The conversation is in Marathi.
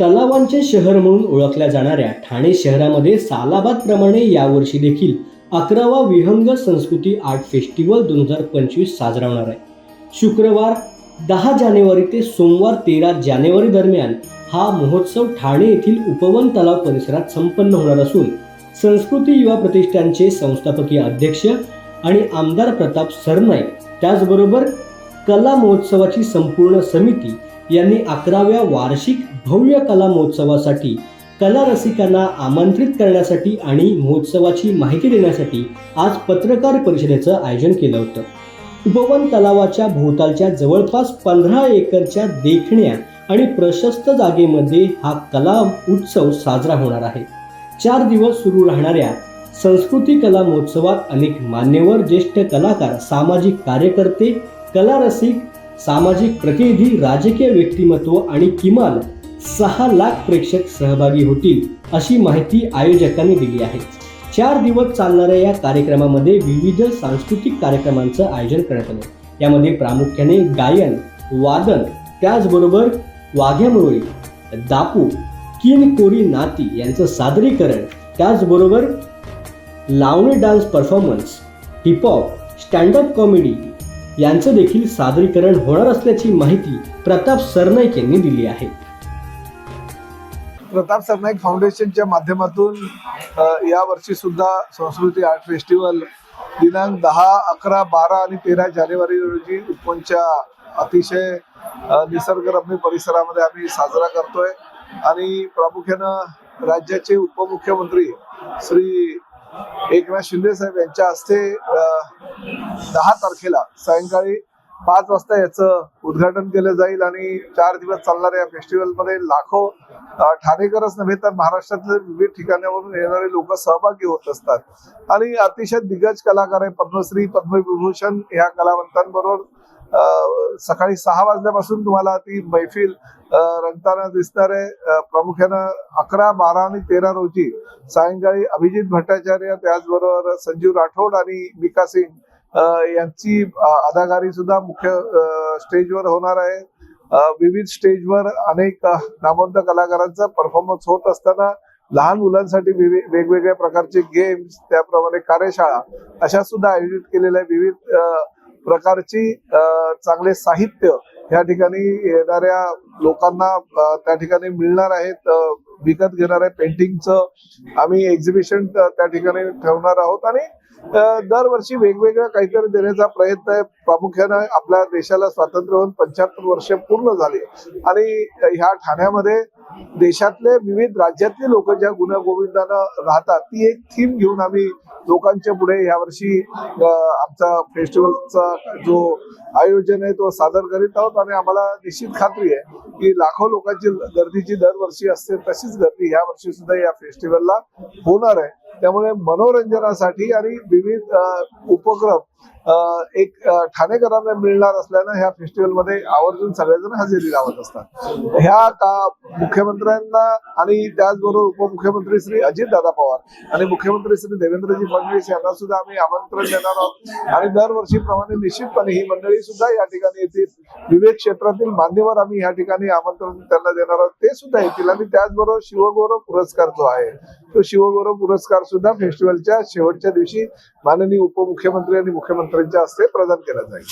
तलावांचे शहर म्हणून ओळखल्या जाणाऱ्या ठाणे शहरामध्ये सालाबादप्रमाणे यावर्षी देखील अकरावा विहंग संस्कृती आर्ट फेस्टिवल दोन हजार पंचवीस साजरा होणार आहे. शुक्रवार दहा जानेवारी ते सोमवार तेरा जानेवारी दरम्यान हा महोत्सव ठाणे येथील उपवन तलाव परिसरात संपन्न होणार असून संस्कृती युवा प्रतिष्ठानचे संस्थापकीय अध्यक्ष आणि आमदार प्रताप सरनाईक त्याचबरोबर कला महोत्सवाची संपूर्ण समिती यांनी अकराव्या वार्षिक भव्य कला महोत्सवासाठी कला रसिकांना आमंत्रित करण्यासाठी आणि महोत्सवाची माहिती देण्यासाठी आज पत्रकार परिषदेचं आयोजन केलं होतं. उपवन तलावाच्या भोवतालच्या जवळपास पंधरा एकरच्या देखण्या आणि प्रशस्त जागेमध्ये हा कला उत्सव साजरा होणार आहे. चार दिवस सुरू राहणाऱ्या संस्कृती कला महोत्सवात अनेक मान्यवर ज्येष्ठ कलाकार सामाजिक कार्यकर्ते कला रसिक सामाजिक प्रतिनिधी राजकीय व्यक्तिमत्व आणि किमान सहा लाख प्रेक्षक सहभागी होतील अशी माहिती आयोजकांनी दिली आहे. चार दिवस चालणाऱ्या या कार्यक्रमामध्ये विविध सांस्कृतिक कार्यक्रमांचं आयोजन करण्यात आलं. यामध्ये प्रामुख्याने गायन वादन त्याचबरोबर वाघ्यामुरळी दापू किन कोरी नाती यांचं सादरीकरण त्याचबरोबर lavani dance performance hip hop stand up comedy यांचं देखील सादरीकरण होणार असल्याची माहिती प्रताप सरनाईक यांनी दिली आहे. प्रताप सरनाईक फाउंडेशनच्या माध्यमातून या वर्षी सुद्धा संस्कृती आर्ट फेस्टिवल दिनांक दहा अकरा बारा आणि तेरा जानेवारी रोजी उपवनच्या अतिशय निसर्गरम्य परिसरामध्ये आम्ही साजरा करतोय. आणि प्रामुख्यानं राज्याचे उपमुख्यमंत्री श्री एकनाथ शिंदे साहेब यांच्या हस्ते दहा तारखेला सायंकाळी पाच वाजता याचं उद्घाटन केलं जाईल आणि चार दिवस चालणाऱ्या या फेस्टिवलमध्ये लाखो ठाणेकरच नव्हे तर महाराष्ट्रातले विविध ठिकाणावरून येणारे लोक सहभागी होत असतात. आणि अतिशय दिग्गज कलाकार आहे पद्मश्री पद्मविभूषण या कलावंतांबरोबर सकाळी सहा वाजल्यापासून तुम्हाला ती मैफिल रंगताना दिसणार आहे. प्रामुख्यानं अकरा बारा आणि तेरा रोजी सायंकाळी अभिजित भट्टाचार्य त्याचबरोबर संजीव राठोड आणि मिका सिंग यांची अदाकारी सुद्धा मुख्य स्टेजवर होणार आहे. विविध स्टेजवर अनेक नामवंत कलाकारांचा परफॉर्मन्स होत असताना लहान मुलांसाठी वेगवेगळ्या प्रकारचे गेम्स त्याप्रमाणे कार्यशाळा अशा सुद्धा आयोजित केलेल्या विविध प्रकारची चांगले साहित्य या ठिकाणी येणाऱ्या लोकांना त्या ठिकाणी मिळणार आहेत. विकत घेणार आहे. पेंटिंगचं आम्ही एक्झिबिशन त्या ठिकाणी ठेवणार आहोत आणि दरवर्षी वेगवेगळं काहीतरी देण्याचा प्रयत्न आहे. प्रामुख्यानं आपल्या देशाला स्वातंत्र्य होऊन पंच्याहत्तर वर्ष पूर्ण झाली. आणि ह्या ठाण्यामध्ये देशातले विविध राज्यातले लोक ज्या गुण्यागोविंदानं राहतात ती एक थीम घेऊन आम्ही लोकांच्या पुढे यावर्षी वर्षी आमचा फेस्टिवलचा जो आयोजन आहे तो सादर करीत आहोत. आणि आम्हाला निश्चित खात्री आहे की लाखो लोकांची गर्दीची दरवर्षी असते तशीच गर्दी या वर्षी सुद्धा या फेस्टिवलला होणार आहे. त्यामुळे मनोरंजनासाठी आणि विविध उपक्रम एक ठाणेकरांना मिळणार असल्यानं ह्या फेस्टिवलमध्ये आवर्जून सगळेजण हजेरी लावत असतात. ह्या का मुख्यमंत्र्यांना आणि त्याचबरोबर उपमुख्यमंत्री श्री अजितदादा पवार आणि मुख्यमंत्री श्री देवेंद्रजी फडणवीस यांना सुद्धा आम्ही आमंत्रण देणार आहोत. आणि दरवर्षीप्रमाणे निश्चितपणे ही मंडळी सुद्धा या ठिकाणी येतील. विविध क्षेत्रातील मान्यवर आम्ही या ठिकाणी आमंत्रण त्यांना देणार आहोत. ते सुद्धा येतील. आणि त्याचबरोबर शिवगौरव पुरस्कार जो आहे तो शिवगौरव पुरस्कार सुद्धा फेस्टिवलच्या शेवटच्या दिवशी माननीय उपमुख्यमंत्री आणि मुख्यमंत्र्यांच्या हस्ते प्रदान केला जाईल.